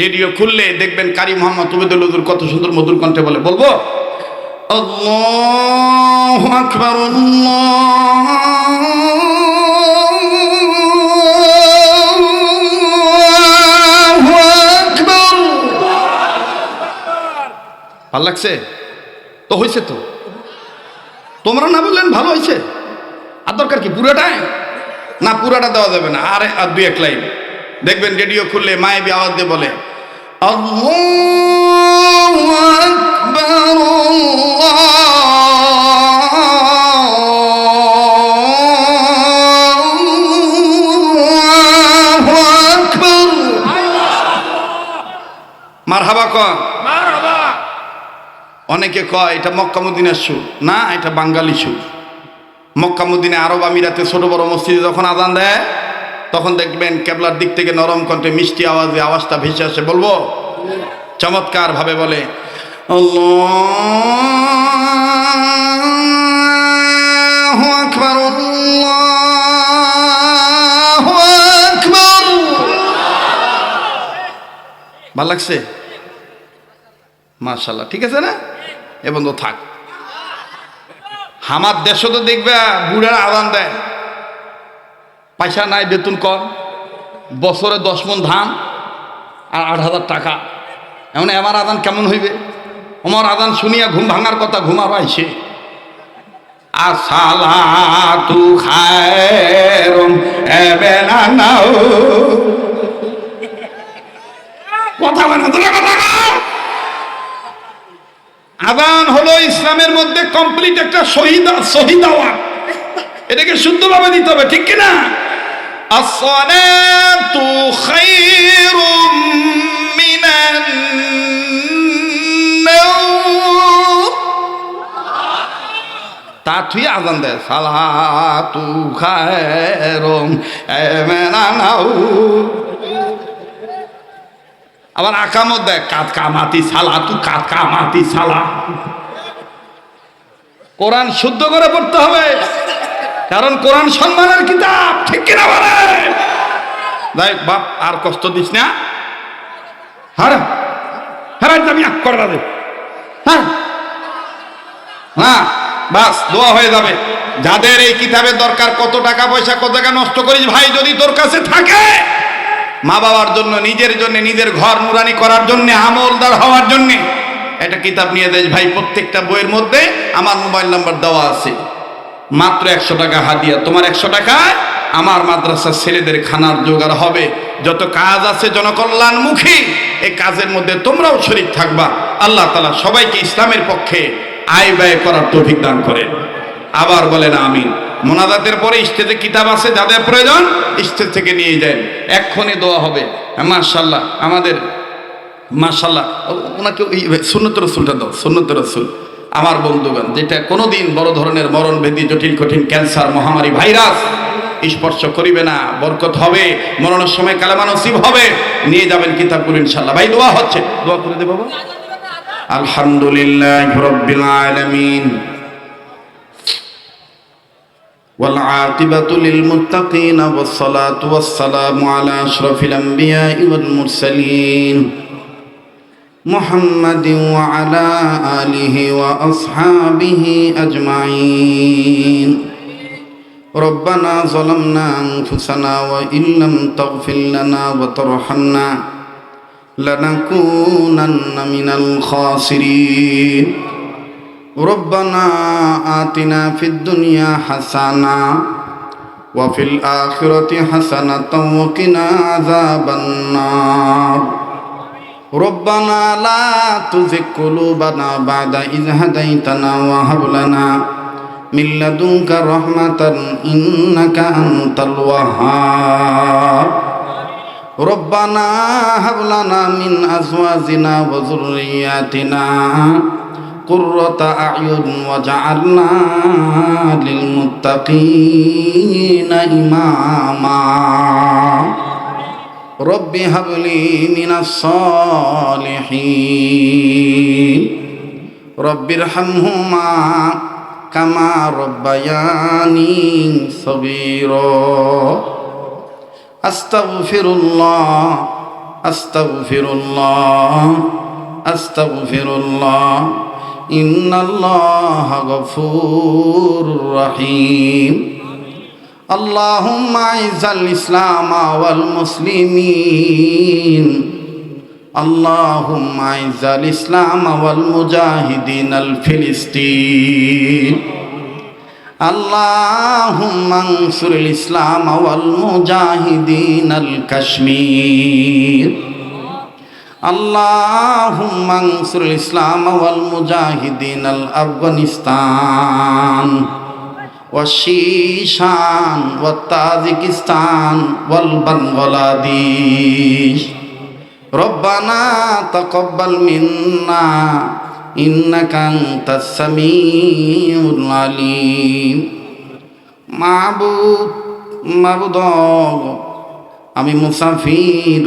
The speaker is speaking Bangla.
রেডিও খুললে দেখবেন কারি মোহাম্মদ তুবেদুল হুজুর কত সুন্দর মধুর কণ্ঠে বলে, বলব ভালো লাগছে? তো হয়েছে তো। তোমরা না বললেন ভালো হয়েছে আর দরকার কি, পুরোটাই? না, পুরাটা দেওয়া যাবে না। আরে, আর দুই এক লাইন। দেখবেন রেডিও খুললে মায়েবি আওয়াজ দিয়ে বলে মারহাবা কয় অনেকে কয় এটা মক্কা মদিনার সুর। না এটা বাঙালি সুর। মক্কা মদিনা আরব আমিরাতে ছোট বড় মসজিদে যখন আদান দেয় তখন দেখবেন কেবলার দিক থেকে নরম কণ্ঠে মিষ্টি আওয়াজে আওয়াজটা ভেসে আসে। বলব? চমৎকার ভাবে বলে। ভালো লাগছে? মার্শাল্লাহ ঠিক আছে না? এ বন্ধু থাক। আমার দেশও তো দেখবে, বুড়ার আদান দেয়। পয়সা নাই, বেতন কম, বছরে দশ মন ধান আর আট হাজার টাকা। এমন আমার আদান কেমন হইবে? আমার আদান শুনিয়া ঘুম ভাঙার কথা ঘুমার আইসে আসালা তু এবে না কথা আদান হলো ইসলামের মধ্যে কমপ্লিট একটা শহীদ শহীদ আওয়াজ এটাকে শুদ্ধভাবে দিতে হবে, ঠিক কিনা? খায়রুম মিনান নাওম তা তুই আজান দেয়, সালাতু খায়রুম মিনান নাওম আবার আকামত দেয় কাত কামাতি সালা তু কাত কামাতি সালা কোরআন শুদ্ধ করে পড়তে হবে, কারণ কোরআন সম্মানের কিতাব, ঠিক কিনা বলে? দেখ বাপ, আর কষ্ট দিস না। দে হ্যাঁ। হ্যাঁ বাস হয়ে যাবে। যাদের এই কিতাবের দরকার, কত টাকা পয়সা, কত টাকা নষ্ট করিস, ভাই, যদি তোর কাছে থাকে, মা বাবার জন্য, নিজের জন্য, নিজের ঘর নুরানি করার জন্য আমলদার হওয়ার জন্য, একটা কিতাব নিয়ে দেয় ভাই, প্রত্যেকটা বইয়ের মধ্যে আমার মোবাইল নাম্বার দেওয়া আছে। মাত্র একশো টাকা হাদিয়া। তোমার একশো টাকায় আমার মাদ্রাসার ছেলেদের খানার জোগাড় হবে। যত কাজ আছে জনকল্যাণমুখী, এই কাজের মধ্যে তোমরাও শরীর থাকবা। আল্লাহ তালা সবাইকে ইসলামের পক্ষে আয় ব্যয় করার তৌফিক দান করেন। আবার বলেন আমিন। মোনাজাতের পরে স্টেজে কিতাব আছে, যাদের প্রয়োজন, স্টেজ থেকে নিয়ে যায় এক্ষণে দোয়া হবে। মার্শাল্লাহ আমাদের মার্শাল্লাহ ওনাকে ওই সুন্নত রসুলটা দাও সুন্নত রসুল। আমার বন্ধুগণ, যেটা কোনোদিন বড় ধরনের মরণ ব্যাধি জটিল, কঠিন, ক্যান্সার, মহামারী, ভাইরাস স্পর্শ করিবে না বরকত হবে মরণের সময় কালেমা নসিব হবে নিয়ে যাবেন কিতাবগুলো ইনশাল্লাহ ভাই দোয়া হচ্ছে দোয়া করে দে বাবা আলহামদুলিল্লাহ রব্বিল আলামিন والعاقبة للمتقين والصلاة والسلام على أشرف الأنبياء والمرسلين محمد وعلى آله وأصحابه أجمعين ربنا ظلمنا أنفسنا وإن لم تغفر لنا وترحمنا لنكونن من الخاسرين ربنا آتنا في الدنيا حسنة وفي الآخرة حسنة وقنا عذاب النار ربنا لا تزغ قلوبنا بعد إذ هديتنا وهب لنا من لدنك رحمة إنك أنت الوهاب ربنا هب لنا من أزواجنا وذرياتنا قرة أعين وجعلنا للمتقين إماما رب هب لي من الصالحين رب ارحمهما كما ربياني صغيرا أستغفر الله আস্তাগফিরুল্লাহ আস্তাগফিরুল্লাহ ইন্নাল্লাহ গফুর রহিম اللهم اعز الاسلام والمسلمين اللهم اعز الاسلام والمجاهدين الفلسطين اللهم انصر الاسلام والمجاهدين الكشمير اللهم انصر الاسلام والمجاهدين الافغانستان والشيشان والتاجكستان والبنغلاديش রব্বানা তকব্বাল মিন্না ইন্নাকা আনতাস সামিউল আলিম। মাবুদ মাবুদ আমি মুসাফির।